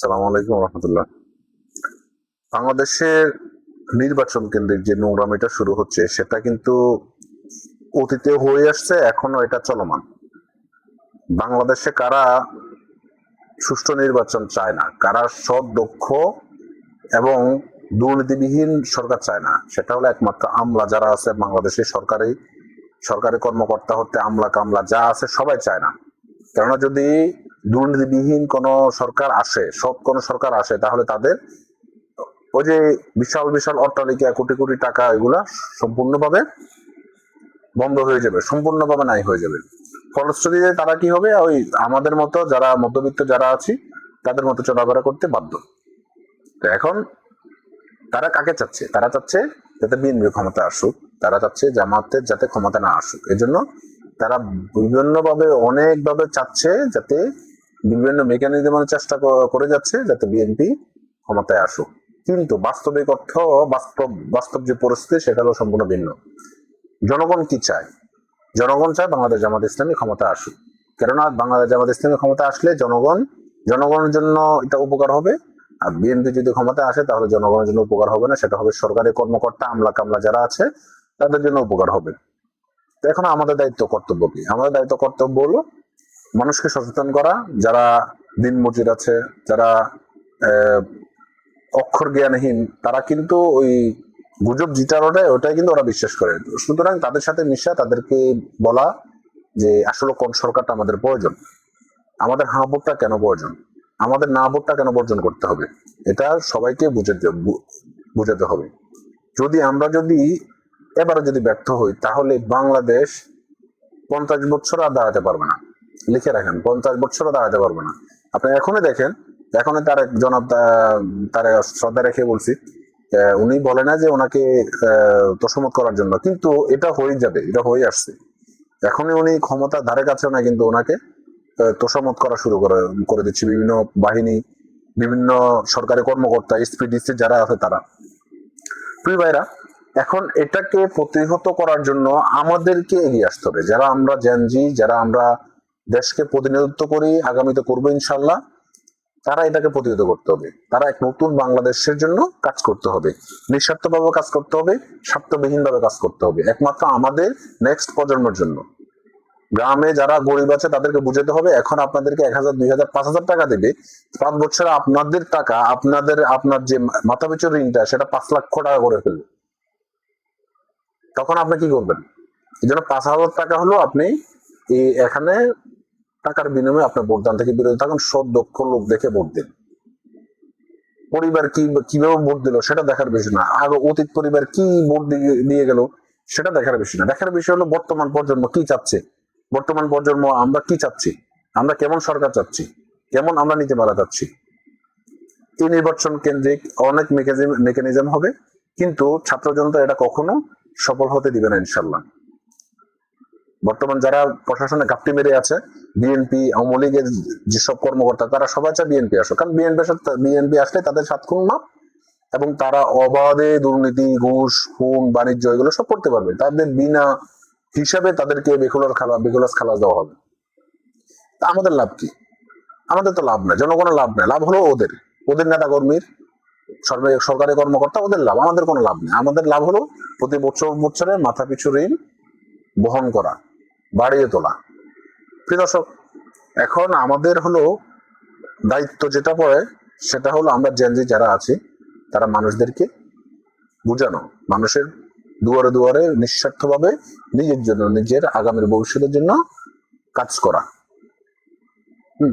সালাম আলাইকুম রহমতুল্লাহ। বাংলাদেশের নির্বাচন কেন্দ্রিক যে নোংরামিটা শুরু হচ্ছে, সেটা কিন্তু অতীতে হয়ে আসছে এখনও এটা চলমান। বাংলাদেশে কারা সুষ্ঠু নির্বাচন চায় না, কারা সৎ দক্ষ এবং দুর্নীতিবিহীন সরকার চায় না, সেটা হলো একমাত্র আমলা যারা আছে বাংলাদেশে, সরকারি সরকারি কর্মকর্তা হতে আমলা কামলা যা আছে সবাই চায় না। কেননা যদি দুর্নীতিবিহীন কোন সরকার আসে, সৎ কোন সরকার আসে, তাহলে তাদের ওই যে বিশাল বিশাল অট্টালিকা, কোটি কোটি টাকা এগুলা সম্পূর্ণভাবে বন্ধ হয়ে যাবে, সম্পূর্ণভাবে নাই হয়ে যাবে। ফলশ্রুতিতে তারা কি হবে? ওই আমাদের মতো যারা মধ্যবিত্ত যারা আছি, তাদের মতো চলাফেরা করতে বাধ্য। তো এখন তারা কাকে চাচ্ছে? তারা চাচ্ছে যাতে বিএনপি ক্ষমতা আসুক, তারা চাচ্ছে জামাতের যাতে ক্ষমতা না আসুক। এজন্য তারা বিভিন্নভাবে, অনেকভাবে চাচ্ছে যাতে বিভিন্ন মেকানিজমের চেষ্টা করে যাচ্ছে যাতে বিএনপি ক্ষমতায় আসুক। কিন্তু বাস্তবিক অর্থ, বাস্তব বাস্তব যে পরিস্থিতি, সেটা হলো সম্পূর্ণ ভিন্ন। জনগণ কি চায়? জনগণ চায় বাংলাদেশ জামাত ইসলামী ক্ষমতা আসুক। কেননা বাংলাদেশ জামাত ইসলামী ক্ষমতা আসলে জনগণ, জনগণের জন্য এটা উপকার হবে। আর বিএনপি যদি ক্ষমতা আসে, তাহলে জনগণের জন্য উপকার হবে না। সেটা হবে সরকারি কর্মকর্তা আমলা কামলা যারা আছে, তাদের জন্য উপকার হবে। এখন আমাদের দায়িত্ব কর্তব্য কি? আমাদের দায়িত্ব কর্তব্য হলো মানুষকে সচেতন করা, যারা দিন মজুর আছে, যারা অক্ষর জ্ঞানহীন, তারা কিন্তু ওই গুজব জিটার ওটাই ওটাই কিন্তু ওরা বিশ্বাস করে। সুতরাং তাদের সাথে মিশা, তাদেরকে বলা যে আসলে কোন সরকারটা আমাদের প্রয়োজন। আমাদের হা ভোটটা কেন প্রয়োজন? আমাদের না ভোটটা কেন বর্জন করতে হবে? এটা সবাইকে বুঝাতে বুঝাতে হবে। যদি আমরা যদি এবারে যদি ব্যর্থ হই, তাহলে বাংলাদেশ পঞ্চাশ বছর আর দাঁড়াতে পারবে না। লিখে রাখেন, পঞ্চাশ বছরও দাঁড়াতে পারবে না। আপনি এখনই দেখেন, এখনই তার জনাব তার শ্রদ্ধা রেখে বলছি উনি বলে না যে ওনাকে তোষমত করার জন্য, কিন্তু এটা হয়ে যাবে, এটা হয়ে আসছে। এখনই উনি ক্ষমতা ধারে কাছে না কিন্তু ওনাকে তোষামত করা শুরু করে করে দিচ্ছে। বিভিন্ন বাহিনী, বিভিন্ন সরকারি কর্মকর্তা এসপিডিসি যারা আছে তারা। প্রিয় ভাইরা, এখন এটাকে প্রতিহত করার জন্য আমাদেরকে এগিয়ে আসতে হবে। যারা আমরা জেনজি যারা আমরা দেশকে প্রতিনিধিত্ব করি, আগামীতে করব ইনশাল্লাহ তারা এটাকে প্রতিহত করতে হবে। তারা এক নতুন বাংলাদেশের জন্য কাজ করতে হবে। নিঃস্বার্থভাবে কাজ করতে হবে স্বার্থবিহীন ভাবে কাজ করতে হবে। একমাত্র আমাদের নেক্সট প্রজন্মের জন্য। গ্রামে যারা গরিব আছে, তাদেরকে বুঝাতে হবে, এখন আপনাদেরকে এক হাজার, দুই হাজার, পাঁচ হাজার টাকা দেবে। পাঁচ বছরে আপনাদের টাকা, আপনাদের, আপনার যে মাথা পিছু ঋণটা, সেটা পাঁচ লক্ষ টাকা করে ফেলবে। তখন আপনি কি করবেন? এই জন্য পাঁচ হাজার টাকা হলো আপনি এখানে টাকার বিনিময়ে আপনার ভোটদান থেকে বিরত থাকুন, সৎ, দক্ষ লোক দেখে ভোট দিন। পরিবার কি, কীভাবে ভোট দিল সেটা দেখার বিষয় না। আগে অতীত পরিবার কি ভোট দিয়ে গেল সেটা দেখার বিষয় না। দেখার বিষয় হলো বর্তমান প্রজন্ম কি চাচ্ছে? বর্তমান প্রজন্ম আমরা কি চাচ্ছি? আমরা কেমন সরকার চাচ্ছি? কেমন আমরা নিতে মারা চাচ্ছি? এই নির্বাচন কেন্দ্রিক অনেক মেকানিজম হবে, কিন্তু ছাত্র জনতা এটা কখনো সফল হতে দিবে না ইনশাল্লাহ বর্তমান যারা প্রশাসনে ঘাপটি মেরে আছে বিএনপি আওয়ামী লীগের যেসব কর্মকর্তা, তারা সবাই চায় বিএনপি আসুক। কারণ বিএনপি বিএনপি আসলে তাদের সাত খুন মাপ এবং তারা অবাধে দুর্নীতি, ঘুষ, খুন, বাণিজ্য এগুলো সব করতে পারবে। তাদের বিনা হিসাবে তাদেরকে বেকুলার খালা, বেকুলাস খালাস দেওয়া হবে। তা আমাদের লাভ কি? আমাদের তো লাভ নাই, জনগণের লাভ নাই। লাভ হলো ওদের। ওদের নেতা কর্মীর সরকারি কর্মকর্তা, ওদের লাভ। আমাদের কোনো লাভ নেই। আমাদের লাভ হলো প্রতি বছর বছরে মাথা পিছু ঋণ বহন করা। বাড়িয়ে তোলা। প্রিয় দর্শক, এখন আমাদের হলো দায়িত্ব যেটা পড়ে, সেটা হলো আমরা জেনজি যারা আছি, তারা মানুষদেরকে বুঝানো। মানুষের দুয়ারে দুয়ারে নিঃস্বার্থভাবে নিজের জন্য, নিজের আগামীর ভবিষ্যতের জন্য কাজ করা। হুম।